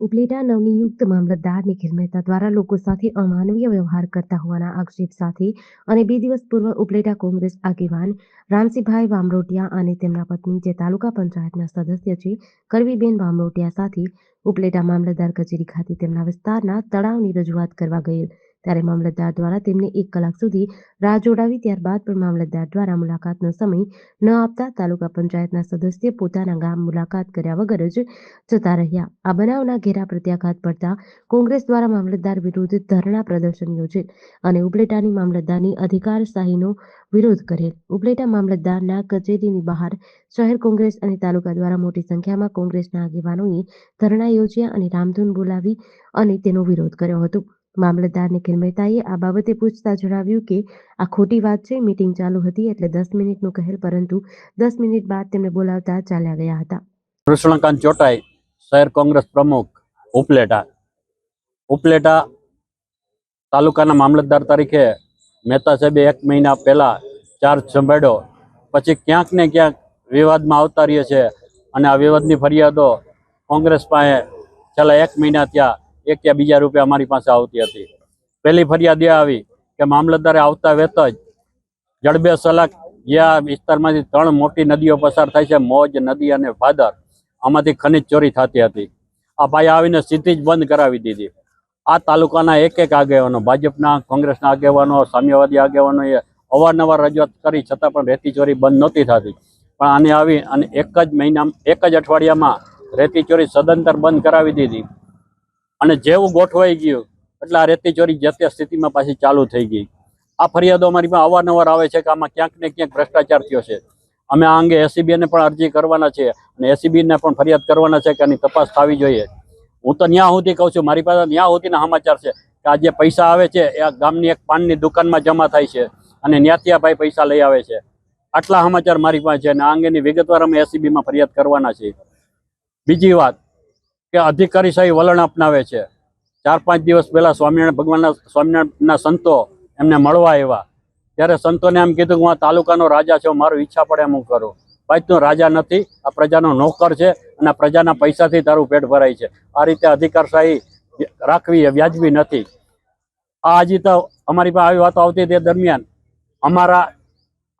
ઉપલેટા નવનિયુક્ત મામલતદાર નિખિલ મહેતા દ્વારા લોકો સાથે અમાનવીય વ્યવહાર કરતા હોવાના આક્ષેપ સાથે અને બે દિવસ પૂર્વ ઉપલેટા કોંગ્રેસ આગેવાન રામસિંહભાઈ વામરોટિયા અને તેમના પત્ની જે તાલુકા પંચાયતના સદસ્ય છે, કરવીબેન વામરોટિયા સાથે ઉપલેટા મામલતદાર કચેરી ખાતે તેમના વિસ્તારના તળાવની રજૂઆત કરવા ગયેલ. ત્યારે મામલતદાર દ્વારા તેમને એક કલાક સુધી રાહ જોડાવી, ત્યારબાદ પણ મામલતદાર દ્વારા મુલાકાતનો સમય ન આપતા તાલુકા પંચાયતના સદસ્ય પોતાના ગામ મુલાકાત કર્યા વગર જ જતા રહ્યા. આ બનાવના ઘેરા પ્રત્યાઘાત પડતા કોંગ્રેસ દ્વારા મામલતદાર વિરુદ્ધ ધરણા પ્રદર્શન યોજેલ અને ઉપલેટાની મામલતદારની અધિકારશાહીનો વિરોધ કરેલ ઉપલેટા મામલતદારના કચેરીની બહાર શહેર કોંગ્રેસ અને તાલુકા દ્વારા મોટી સંખ્યામાં કોંગ્રેસના આગેવાનોએ ધરણા યોજ્યા અને રામધૂન બોલાવી અને તેનો વિરોધ કર્યો હતો. મામલતદાર નિખિલ મહેતાએ આ બાબતે પૂછતા જણાવ્યું કે, આ ખોટી વાત છે, મીટિંગ ચાલુ હતી એટલે દસ મિનિટનું કહેલ, પરંતુ દસ મિનિટ બાદ તેમને બોલાવતા ચાલ્યા ગયા હતા. કૃષ્ણકાંત ચોટાઈ, શહેર કોંગ્રેસ પ્રમુખ, ઉપલેટા. ઉપલેટા તાલુકાના મામલતદાર તરીકે મહેતા સાહેબે એક મહિના પહેલા ચાર્જ સંભાળ્યો. પછી ક્યાંક ને ક્યાંક વિવાદમાં આવતા રહીએ છે અને આ વિવાદની ફરિયાદો કોંગ્રેસ પાસે છેલ્લા એક મહિના ત્યાં એક કે બીજા રૂપિયા અમારી પાસે આવતી હતી. પહેલી ફરિયાદ એ આવી કે મામલતદારે આવતા વેત જ જડબે સલાક જે આ વિસ્તારમાંથી ત્રણ મોટી નદીઓ પસાર થાય છે, મોજ નદી અને ભાદર, આમાંથી ખનિજ ચોરી થતી હતી. આ ભાઈ આવીને સીધી જ બંધ કરાવી દીધી. આ તાલુકાના એક એક આગેવાનો, ભાજપના, કોંગ્રેસના આગેવાનો, સામ્યવાદી આગેવાનોએ અવારનવાર રજૂઆત કરી, છતાં પણ રેતી ચોરી બંધ નહોતી થતી. પણ આને આવી અને એક જ મહિના એક જ અઠવાડિયામાં રેતી ચોરી સદંતર બંધ કરાવી દીધી. અને જેવું ગોઠવાઈ ગયું, એટલે આ રેતી ચોરી જે સ્થિતિમાં પાછી ચાલુ થઈ ગઈ. આ ફરિયાદો અમારી અવારનવાર આવે છે કે આમાં ક્યાંક ને ક્યાંક ભ્રષ્ટાચાર થયો છે. અમે આ અંગે એસીબીને પણ અરજી કરવાના છે અને એસીબીને પણ ફરિયાદ કરવાના છે કે આની તપાસ થવી જોઈએ. હું તો ન્યા સુધી કહું છું, મારી પાસે ન્યા સુધીના સમાચાર છે કે આ જે પૈસા આવે છે, એ ગામની એક પાનની દુકાનમાં જમા થાય છે અને ન્યાતિયાભાઈ ભાઈ પૈસા લઈ આવે છે. આટલા સમાચાર મારી પાસે છે અને આ અંગેની વિગતવાર અમે એસીબીમાં ફરિયાદ કરવાના છીએ. બીજી વાત કે અધિકારીશાહી વલણ અપનાવે છે. ચાર પાંચ દિવસ પહેલા સ્વામિનારાયણ ભગવાનના સ્વામિનારાયણના સંતો એમને મળવા આવ્યા. ત્યારે સંતોને એમ કીધું કે હું આ તાલુકાનો રાજા છું, મારું ઈચ્છા પડે એમ હું કરું. ભાઈ, તું રાજા નથી, આ પ્રજાનો નોકર છે અને પ્રજાના પૈસાથી તારું પેટ ભરાય છે. આ રીતે અધિકારશાહી રાખવી એ વ્યાજબી નથી. આ હજી તો અમારી પાસે આવી વાતો આવતી તે દરમિયાન. અમારા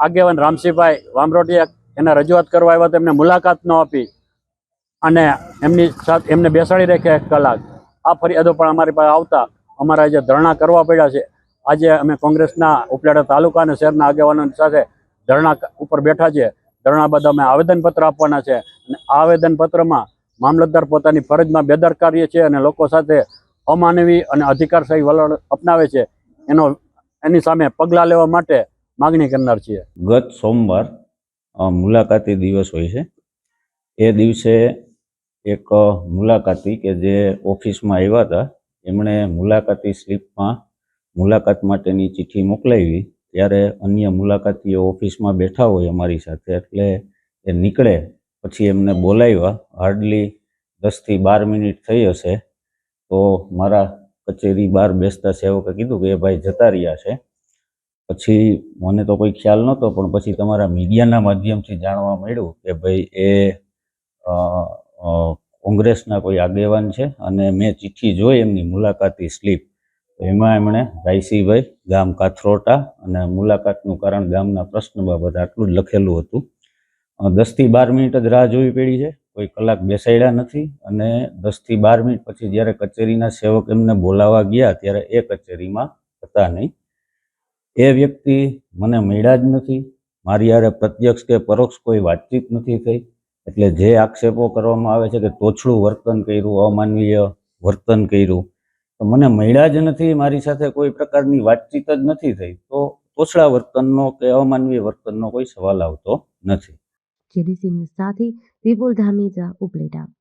આગેવાન રામસિંહભાઈ વામરોટિયા એને રજૂઆત કરવા આવ્યા તો એમને મુલાકાત ન આપી. અને એમની સાથે એમને બેસાડી રાખ્યા એક કલાક. આ ફરિયાદો પણ અમારી પાસે આવતા અમારા જે ધરણા કરવા પડ્યા છે. આજે અમે કોંગ્રેસના ઉપલેટા તાલુકા અને શહેરના આગેવાનો સાથે ધરણા ઉપર બેઠા છે. ધરણા બાદ અમે આવેદનપત્ર આપવાના છે. અને આવેદનપત્રમાં મામલતદાર પોતાની ફરજમાં બેદરકારી છે અને લોકો સાથે અમાનવી અને અધિકારશાહી વલણ અપનાવે છે. એનો, એની સામે પગલાં લેવા માટે માગણી કરનાર છીએ. ગત સોમવાર મુલાકાતી દિવસ હોય છે. એ દિવસે એક મુલાકાતી કે જે ઓફિસમાં આવ્યા હતા એમણે મુલાકાતી સ્લીપમાં મુલાકાત માટેની ચિઠ્ઠી મોકલાવી ત્યારે અન્ય મુલાકાતીઓ ઓફિસમાં બેઠા હોય અમારી સાથે, એટલે એ નીકળે. પછી એમને બોલાવ્યા હાર્ડલી દસથી બાર મિનિટ થઈ હશે. તો મારા કચેરી બહાર બેસતા સેવકે કીધું કે, એ ભાઈ જતા રહ્યા છે. પછી મને તો કોઈ ખ્યાલ નહોતો, પણ પછી તમારા મીડિયાના માધ્યમથી જાણવા મળ્યું કે ભાઈ એ કોંગ્રેસના કોઈ આગેવાન છે અને મેં ચિઠ્ઠી જોઈ એમની મુલાકાતી સ્લીપ. તો એમાં એમણે, રાયસીભાઈ, ગામ કાથરોટા અને મુલાકાતનું કારણ ગામના પ્રશ્ન બાબત આટલું જ લખેલું હતું. દસથી બાર મિનિટ જ રાહ જોવી પડી છે. કોઈ કલાક બેસાડ્યા નથી અને દસથી બાર મિનિટ પછી જ્યારે કચેરીના સેવક એમને બોલાવવા ગયા ત્યારે એ કચેરીમાં હતા નહીં. એ વ્યક્તિ મને મળ્યા જ નથી. મારી યારે પ્રત્યક્ષ કે પરોક્ષ કોઈ વાતચીત નથી થઈ. એટલે જે આક્ષેપો કરવામાં આવે છે કે તોછડું વર્તન કર્યું, અમાનવીય વર્તન કર્યું. તો મને મળ્યા જ નથી, મારી સાથે કોઈ પ્રકારની વાતચીત જ નથી થઈ. તો તોછડા વર્તનનો કે અમાનવીય વર્તનનો કોઈ સવાલ આવતો નથી. જેડીસી ન્યૂઝ સાથે વિપુલ ધામીજા ઉપલેટા.